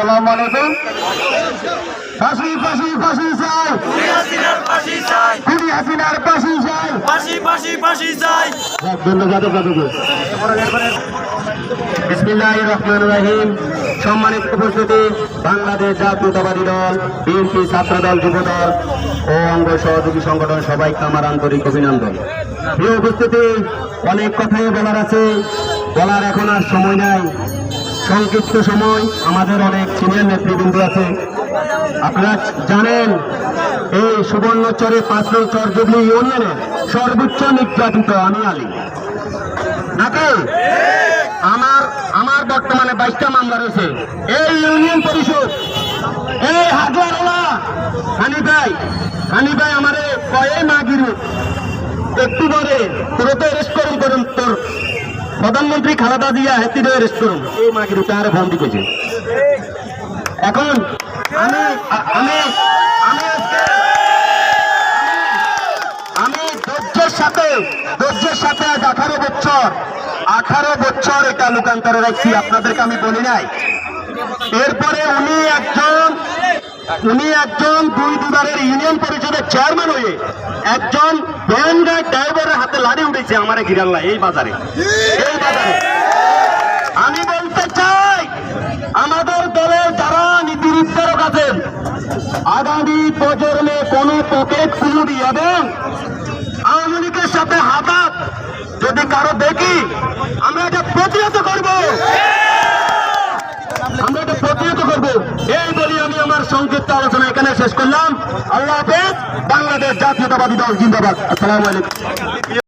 আসসালামু আলাইকুম। ফাঁসি ফাঁসি ফাঁসি চাই। ফাঁসি চাই খুনি হাসিনার ফাঁসি চাই। ফাঁসি ফাঁসি ফাঁসি চাই। ধন্যবাদ আপনাদেরকে বিসমিল্লাহ রহমান রাহিম। সম্মানিত উপস্থিতি বাংলাদেশ জাতীয়তাবাদী দল বিএনপি ছাত্র দল যুব দল ও অঙ্গ সহযোগী সংগঠন সবাইকে আমার আন্তরিক অভিনন্দন। প্রিয় উপস্থিতি অনেক কথাই বলার আছে। বলার এখন আর সময় নাই। সংক্ষিপ্ত সময় আমাদের অনেক সিনিয়র নেতৃবৃন্দ আছে। আপনারা জানেন, এই সুবর্ণচরে পাঁচ নং চর জুবলি ইউনিয়নের সর্বোচ্চ নির্যাতিত আমি আলী। নাকি? আমার আমার বর্তমানে বাইশটা মামলা রয়েছে। এই ইউনিয়ন পরিষদ, এই হাজারওয়ালা হানি ভাই হানি ভাই আমারে কয়ে মা গিরু একটু পরে তোর তো অ্যারেস্ট করুন করুন তোর প্রধানমন্ত্রী খালেদা দিয়া হেতি রেস্টুরেন্ট এই মাকে তার ফোন দিতেছে। এখন আমি আমি আমি আমি ধৈর্যের সাথে ধৈর্যের সাথে আজ আঠারো বছর আঠারো বছর এটা লোকান্তরে রাখছি। আপনাদেরকে আমি বলি নাই এরপরে উনি একজন উনি একজন দুই দুবারের ইউনিয়ন পরিষদের চেয়ারম্যান হয়ে একজন ভ্যান গাড়ি ড্রাইভারের হাতে লাড়ি উঠেছে আমার গিরাল্লা এই বাজারে। এই বাজারে। আমি বলতে চাই, আমাদের দলের যারা নীতি নির্ধারক আছেন, আগামী প্রজন্মে কোন পকেট কুমুরি এবং আওয়ামী লীগের সাথে হাতাত যদি কারও দেখি, আমরা এটা প্রতিহত করব আমরা এটা প্রতিহত করব এই বলি আমি আমার সংক্ষিপ্ত আলোচনা এখানে শেষ করলাম। আল্লাহ হাফেজ। বাংলাদেশ জাতীয়তাবাদী দল জিন্দাবাদ। আসসালামু আলাইকুম।